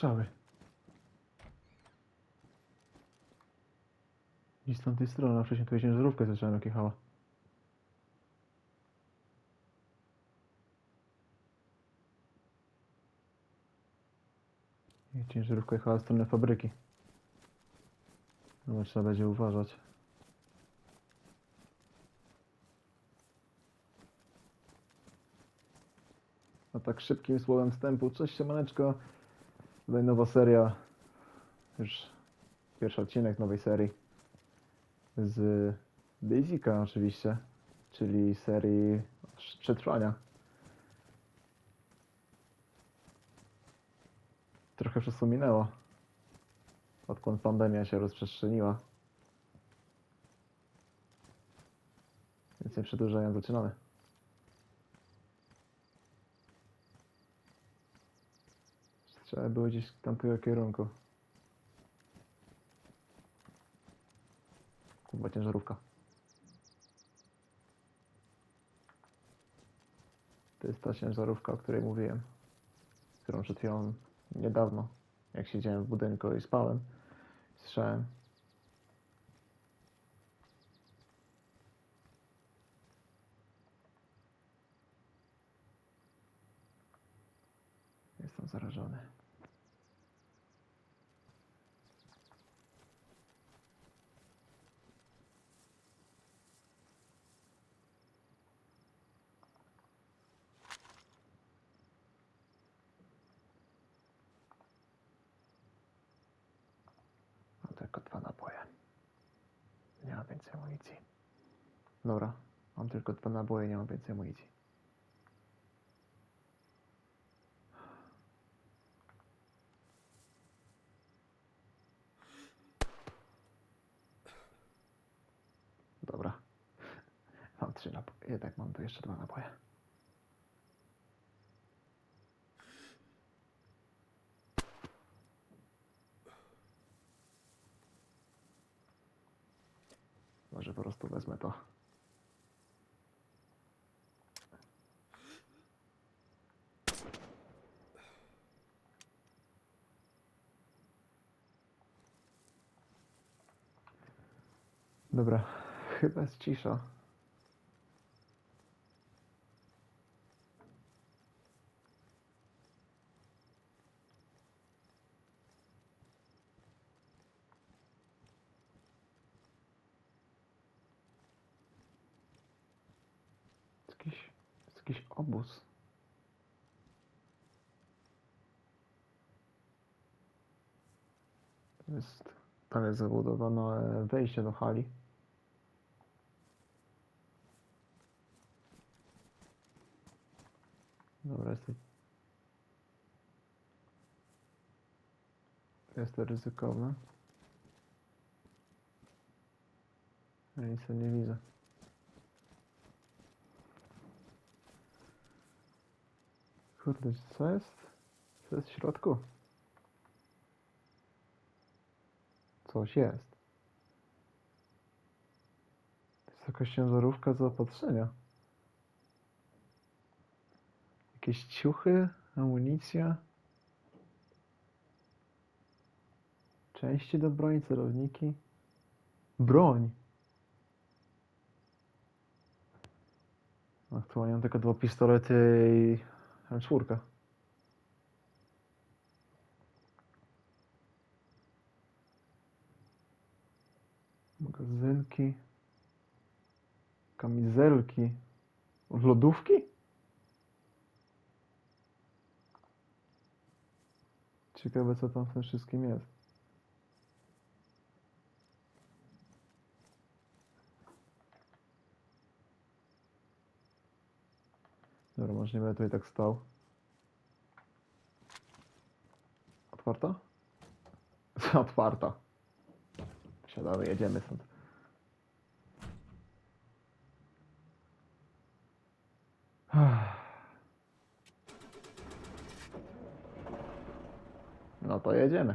strzały. I z tamtej strony, a wcześniej tu ciężarówkę zacząłem jak jechała. I ciężarówka jechała w stronę fabryki. No trzeba będzie uważać. A tak szybkim słowem wstępu, cześć siemaneczko. Tutaj nowa seria. Już pierwszy odcinek nowej serii. Z Basica oczywiście, czyli serii przetrwania. Trochę czasu minęło, odkąd pandemia się rozprzestrzeniła. Więc nie przedłużając, zaczynamy. Trzeba było gdzieś w tamtego kierunku. Kurwa ciężarówka. To jest ta ciężarówka, o której mówiłem. Którą przed niedawno, jak siedziałem w budynku i spałem, słyszałem. Jestem zarażony. Mam tylko dwa naboje. Nie mam więcej amunicji. Dobra, mam tylko dwa naboje, nie mam więcej amunicji. Dobra. Mam trzy naboje. Jednak mam tu jeszcze dwa naboje. Może po prostu wezmę to. Dobra, chyba jest cisza. Jest jakiś, jest obóz. Jest, tam jest zabudowane wejście do hali. Dobra, jest to... Jest to ryzykowne. Ja nic nie widzę. Kurde, co jest? Co jest w środku? Coś jest. To jest jakaś ciężarówka z Jakieś ciuchy, amunicja. Części do broni, celowniki. Broń! Aktualnie mam tylko dwa pistolety i M4. Magazynki. Kamizelki. Lodówki? Ciekawe co tam w tym wszystkim jest. Dobra, może nie będę tutaj tak stał. Otwarta? Otwarta. Siadamy, jedziemy stąd. No to jedziemy.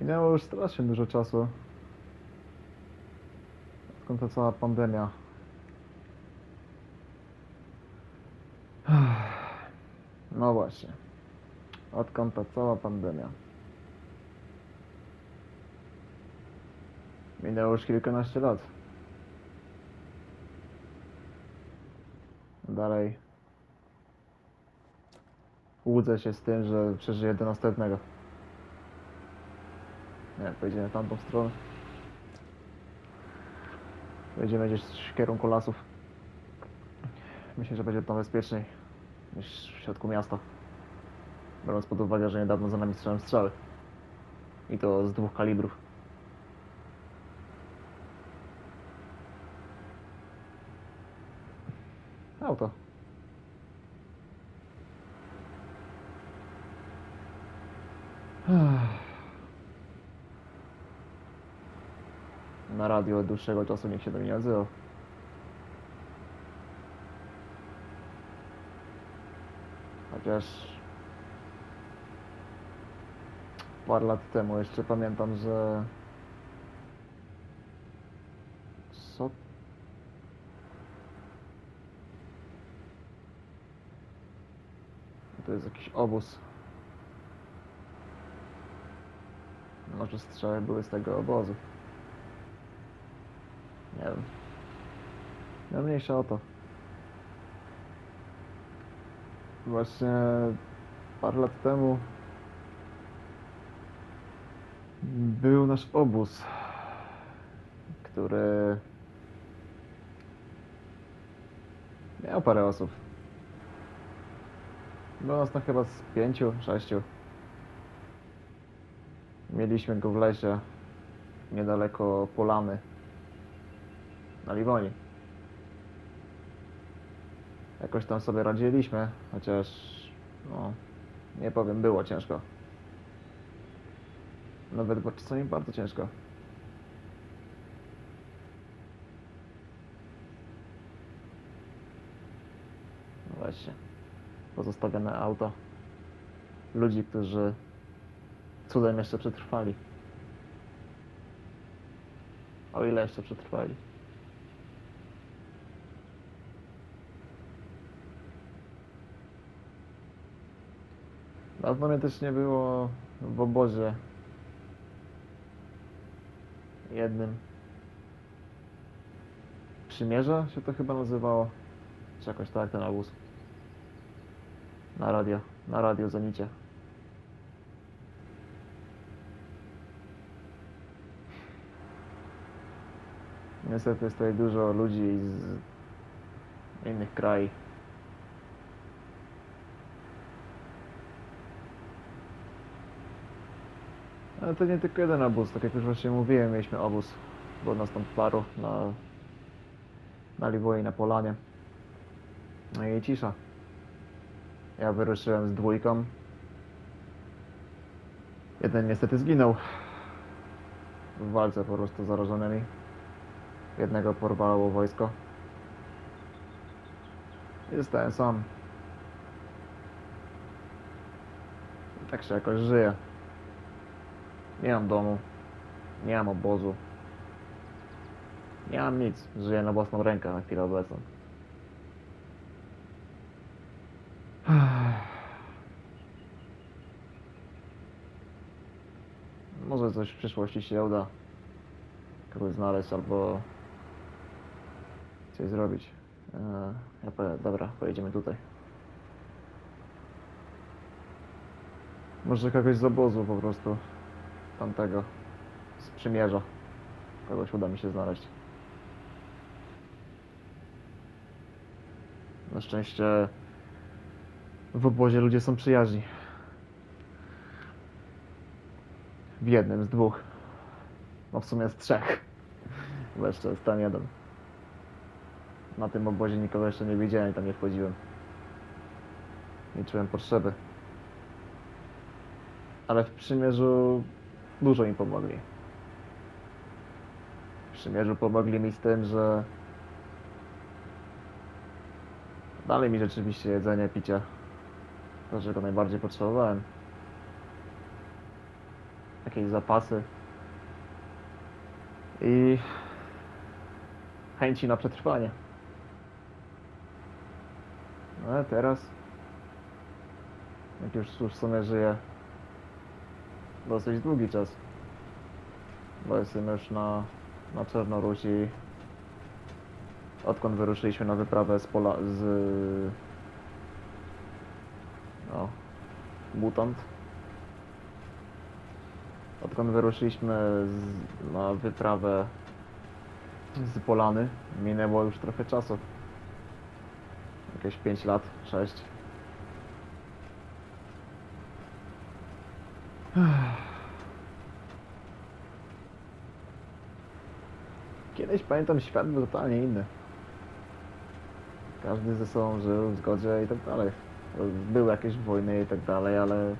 Minęło już strasznie dużo czasu. Skąd ta cała pandemia? No właśnie. Odkąd ta cała pandemia? Minęło już kilkanaście lat. Dalej. Łudzę się z tym, że przeżyję do następnego. Nie, pojedziemy w tamtą stronę. Pojedziemy gdzieś w kierunku lasów. Myślę, że będzie tam bezpieczniej niż w środku miasta. Biorąc pod uwagę, że niedawno za nami strzelają strzały. I to z dwóch kalibrów. Auto. Na radio od dłuższego czasu nikt się do mnie nie. Chociaż parę lat temu jeszcze pamiętam, że co to jest jakiś obóz. Może strzały były z tego obozu. Nie wiem. No mniejsza o to. Właśnie parę lat temu był nasz obóz, który miał parę osób. Było nas tam chyba z pięciu, sześciu. Mieliśmy go w lesie, niedaleko Polany, na Liwoni. Jakoś tam sobie radziliśmy, chociaż, no, nie powiem, było ciężko. Nawet bo czasami bardzo ciężko. No właśnie. Pozostawione auto. Ludzi, którzy cudem jeszcze przetrwali. O ile jeszcze przetrwali. Dawno mnie też nie było w obozie. Jednym. Przymierza się to chyba nazywało. Czy jakoś tak ten obóz. Na radio. Na radio Zenicie. Niestety jest tutaj dużo ludzi z innych krajów. Ale to nie tylko jeden obóz, tak jak już właśnie mówiłem, mieliśmy obóz. Było nas tam paru na, na Liwoje na Polanie. No i cisza. Ja wyruszyłem z dwójką. Jeden niestety zginął. W walce po prostu z zarażonymi. Jednego porwało wojsko. I zostałem sam. I tak się jakoś żyje. Nie mam domu. Nie mam obozu. Nie mam nic. Żyję na własną rękę na chwilę obecną. Może coś w przyszłości się uda. Kogoś znaleźć albo coś zrobić. Ja powiem, dobra, pojedziemy tutaj. Może kogoś z obozu po prostu tamtego z przymierza. Kogoś uda mi się znaleźć. Na szczęście w obozie ludzie są przyjaźni. W jednym z dwóch. No w sumie z trzech. Bo jeszcze jest tam jeden. Na tym obozie nikogo jeszcze nie widziałem i tam nie wchodziłem. Nie czułem potrzeby. Ale w przymierzu dużo im pomogli. W przymierzu pomogli mi z tym, że dali mi rzeczywiście jedzenie, picie. To, czego najbardziej potrzebowałem. Jakieś zapasy. I chęci na przetrwanie. No ale teraz, jak już, w sumie żyję dosyć długi czas, bo jestem już na, na Czarnorusi, odkąd wyruszyliśmy na wyprawę z Pola, z no, mutant. Odkąd wyruszyliśmy z, na wyprawę z Polany, minęło już trochę czasu. Jakieś 5 lat, 6. Kiedyś pamiętam świat był totalnie inny. Każdy ze sobą żył w zgodzie i tak dalej. Były jakieś wojny i tak dalej, ale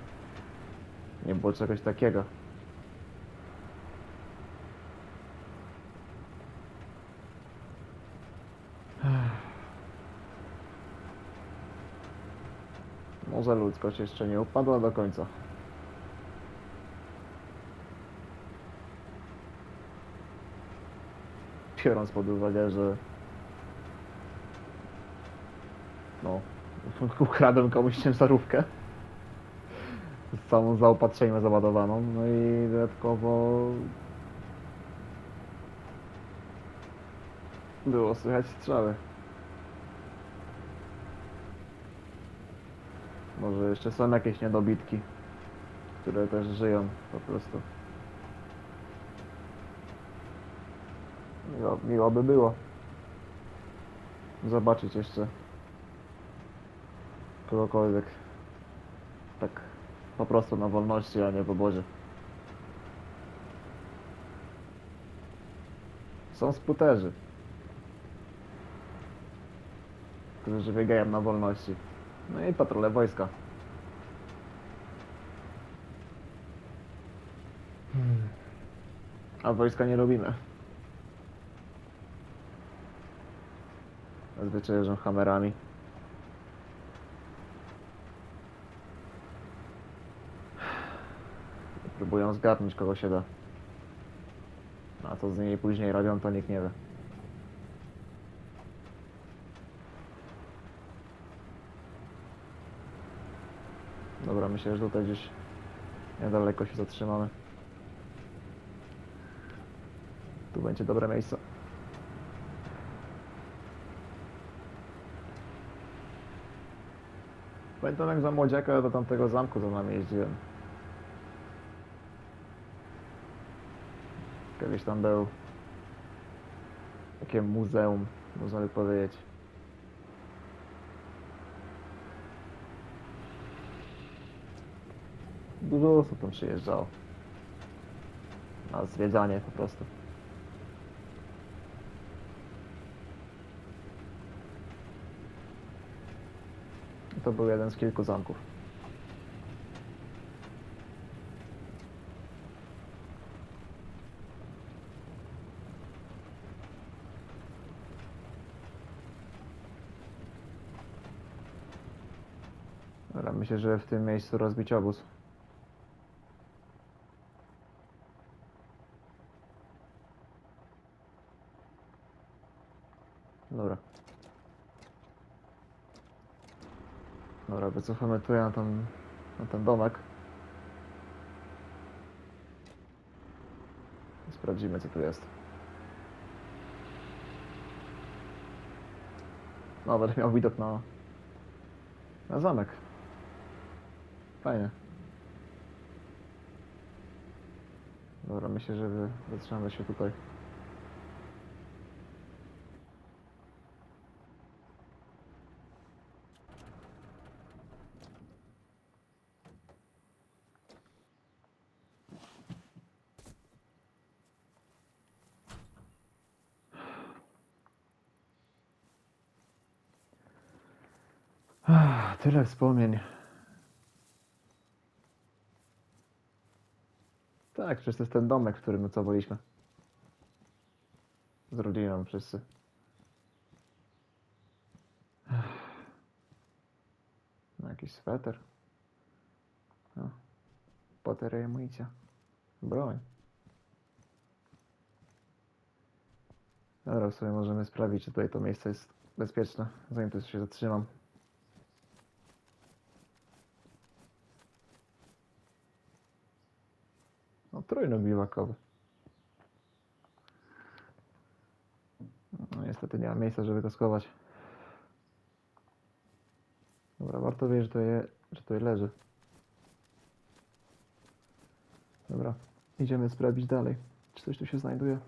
nie było czegoś takiego. Może ludzkość jeszcze nie upadła do końca. Biorąc pod uwagę, że no, ukradłem komuś ciężarówkę z całą zaopatrzeniem załadowaną, no i dodatkowo było słychać strzały. Może jeszcze są jakieś niedobitki, które też żyją po prostu. Miło, miło by było zobaczyć jeszcze kogokolwiek tak po prostu na wolności, a nie w obozie. Są sputerzy, którzy biegają na wolności. No i patrole wojska. A wojska nie robimy. Zazwyczaj jeżdżą hamerami. Próbują zgadnąć kogo się da. A co z nimi później robią, to nikt nie wie. Dobra, myślę, że tutaj gdzieś niedaleko się zatrzymamy. Tu będzie dobre miejsce. Pamiętam jak za młodziaka do tamtego zamku za nami jeździłem. Kiedyś tam był takie muzeum, można by powiedzieć. Dużo osób tam przyjeżdżało. Na zwiedzanie po prostu. To był jeden z kilku zamków. Myślę, że w tym miejscu rozbić obóz. Dobra. Dobra, wycofamy tu na ten, na ten domek. Sprawdzimy co tu jest. Będę miał widok na, na zamek. Fajnie. Dobra, myślę, że zatrzymamy się tutaj. Tyle wspomnień. Tak, przecież to jest ten domek, w którym nocowaliśmy. Z rodziną wszyscy. No, jakiś sweter. No. I amunicja. Broń. Dobra, w sumie możemy sprawdzić, czy tutaj to miejsce jest bezpieczne, zanim tu się zatrzymam. No, trójnóg biwakowy. No, niestety nie ma miejsca, żeby to schować. Dobra, warto wiedzieć, że to, je, że tutaj leży. Dobra, idziemy sprawdzić dalej, czy coś tu się znajduje.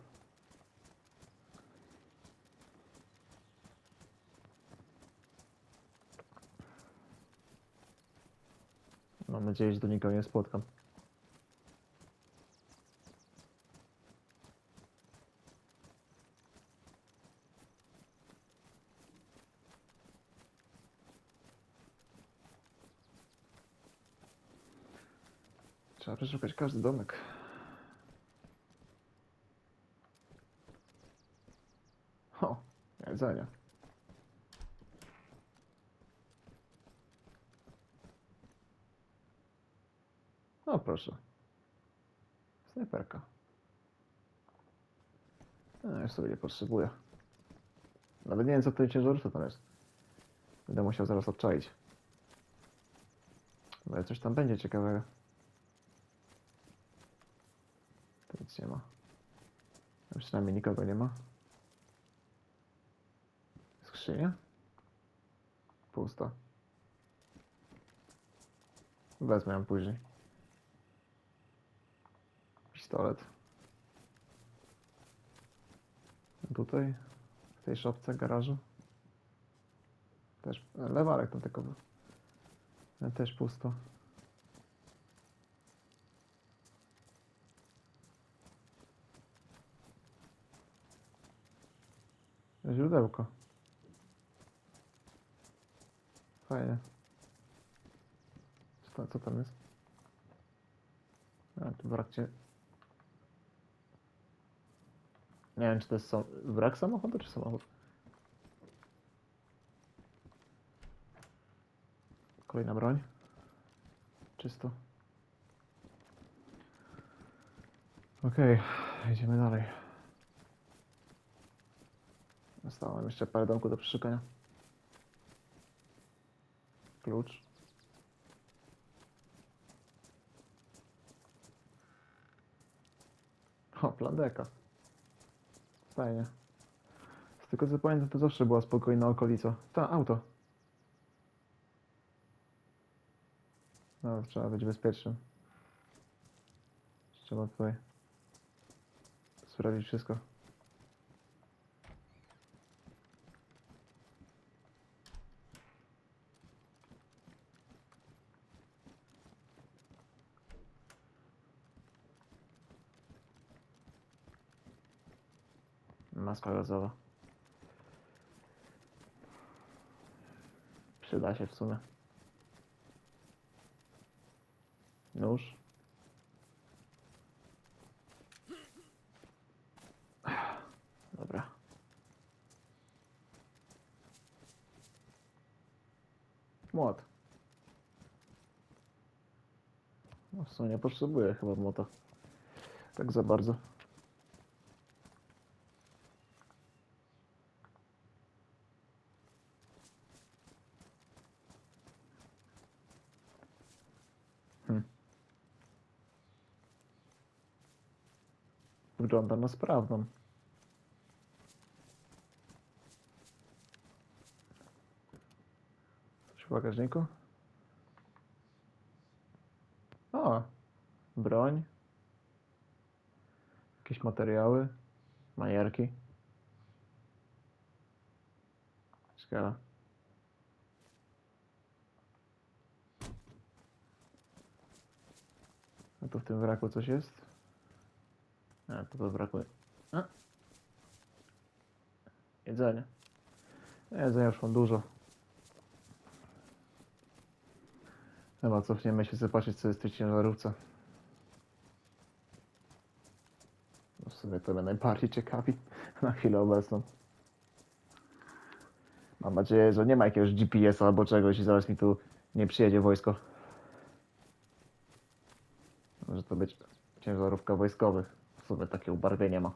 Mam nadzieję, że do nikogo nie spotkam. Przeszukać każdy domek. O, jedzenie. O, proszę. Snajperka. No, już sobie nie potrzebuję. Nawet nie wiem, co w tej ciężarówce tam jest. Będę musiał zaraz odczaić. Ale coś tam będzie ciekawego. Tu nic nie ma. Przynajmniej nikogo nie ma. Skrzynia? Pusta. Wezmę ją później. Pistolet. Tutaj, w tej szopce, garażu. Też lewarek tam tylko był. Też pusto. Źródełko. Fajnie. Co, to- co tam jest? A, tu brak cię... Nie wiem, czy to jest sam... brak samochodu, czy samochód? Kolejna broń. Czysto. Okej, idziemy dalej. Zostało jeszcze parę domków do przeszukania. Klucz. O, plandeka. Fajnie. Z tego co pamiętam, to zawsze była spokojna okolica. Ta, auto. No, trzeba być bezpiecznym. Trzeba tutaj sprawdzić wszystko. Maska gazowa. Przyda się w sumie. Nóż. Dobra. Młot. No w sumie nie potrzebuję chyba młota. Tak za bardzo. Wygląda na sprawną. Coś w bagażniku? O, broń. Jakieś materiały. Majerki. Ciekawe. A tu w tym wraku coś jest? A, to brakuje. A. Jedzenie. Jedzenia już mam dużo. Chyba cofniemy się zobaczyć co jest w tej ciężarówce. No w sumie to mnie najbardziej ciekawi na chwilę obecną. Mam nadzieję, że nie ma jakiegoś GPS-a albo czegoś i zaraz mi tu nie przyjedzie wojsko. Może to być ciężarówka wojskowych. Sumie takie ubarwienie ma.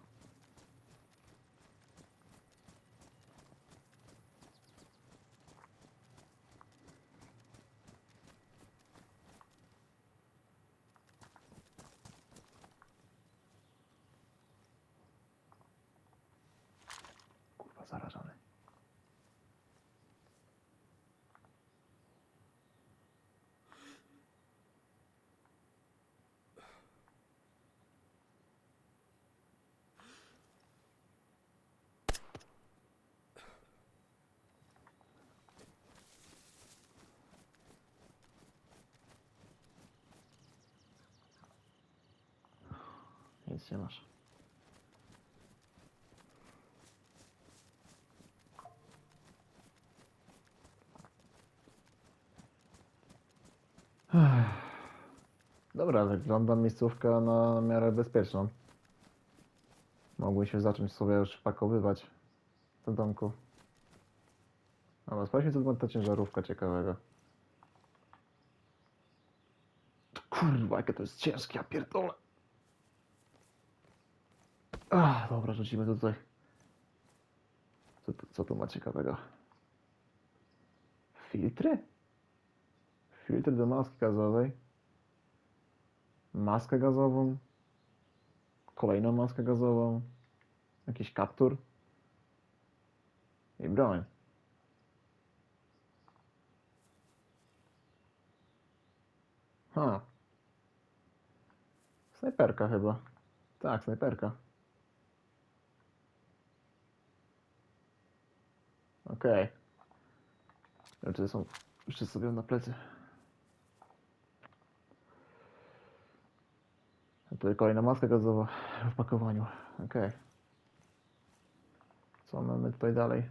Nic nie masz. Dobra, wygląda miejscówka na miarę bezpieczną. Mogły się zacząć sobie już pakowywać do domku. Dobra, sprawdźmy co to ta ciężarówka ciekawego. Kurwa, jakie to jest ciężkie, ja pierdolę. Ach, dobra, rzucimy tutaj. Co, co tu ma ciekawego? Filtry? Filtr do maski gazowej. Maskę gazową. Kolejną maskę gazową. Jakiś kaptur. I broń. Ha. Snajperka chyba. Tak, snajperka. Okej. Rzeczy są jeszcze sobie na plecy. A tutaj kolejna maska gazowa w pakowaniu. Okej. Co mamy tutaj dalej?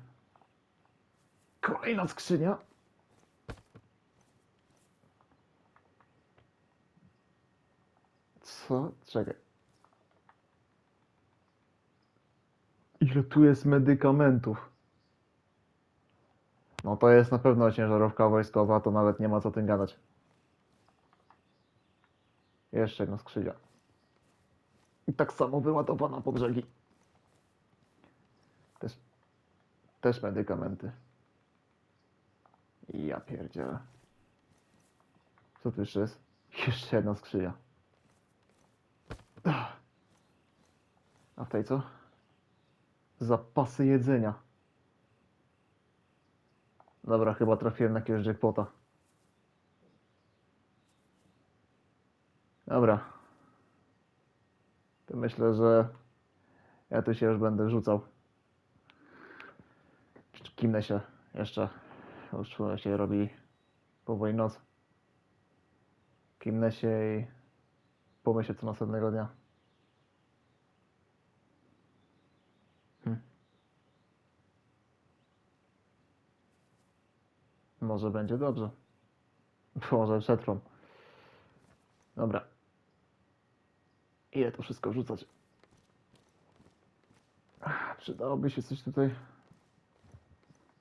Kolejna skrzynia. Co? Czekaj. Ile tu jest medykamentów? No to jest na pewno ciężarówka wojskowa, to nawet nie ma co tym gadać. Jeszcze jedna skrzynia. I tak samo wyładowana po brzegi. Też, też medykamenty. Ja pierdzielę. Co tu jeszcze jest? Jeszcze jedna skrzynia. A w tej co? Zapasy jedzenia. Dobra, chyba trafiłem na jakiegoś jackpota. Dobra. To myślę, że ja tu się już będę rzucał. Kimnę się jeszcze. Już się robi powoli noc. Kimnę się i pomyślę co następnego dnia. Może będzie dobrze. Może przetrwam. Dobra. Ile to wszystko wrzucać? Ach, Przydałoby się coś tutaj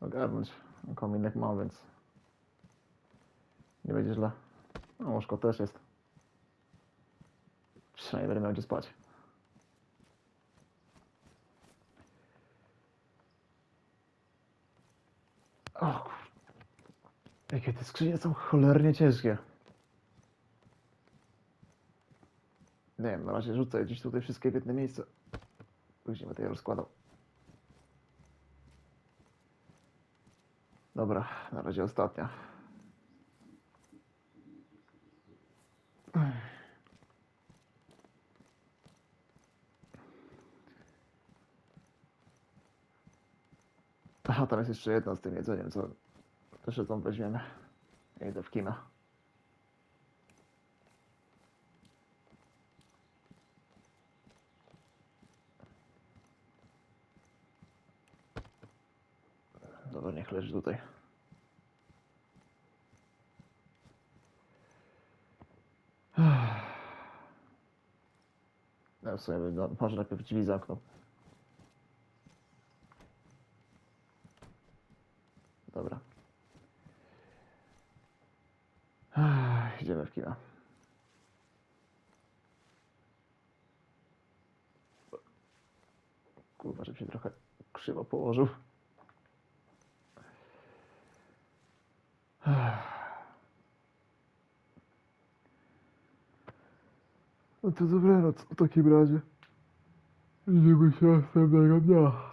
ogarnąć. Kominek mam, więc nie będzie źle. No, łóżko też jest. Przynajmniej będę miał gdzie spać. O kur... Jakie te skrzynie są cholernie ciężkie. Nie wiem, na razie rzucę gdzieś tutaj wszystkie w jedno miejsce. Później będę je rozkładał. Dobra, na razie ostatnia. Aha, tam jest jeszcze jedna z tym jedzeniem, co też tą weźmiemy. Ja idę w kino. Dobra, niech leży tutaj. Ja w sumie bym- może najpierw drzwi zamknął. Dobra. Ech, Idziemy w kino. Kurwa, żeby się trochę krzywo położył. No to dobranoc w takim razie. Widzimy się następnego dnia.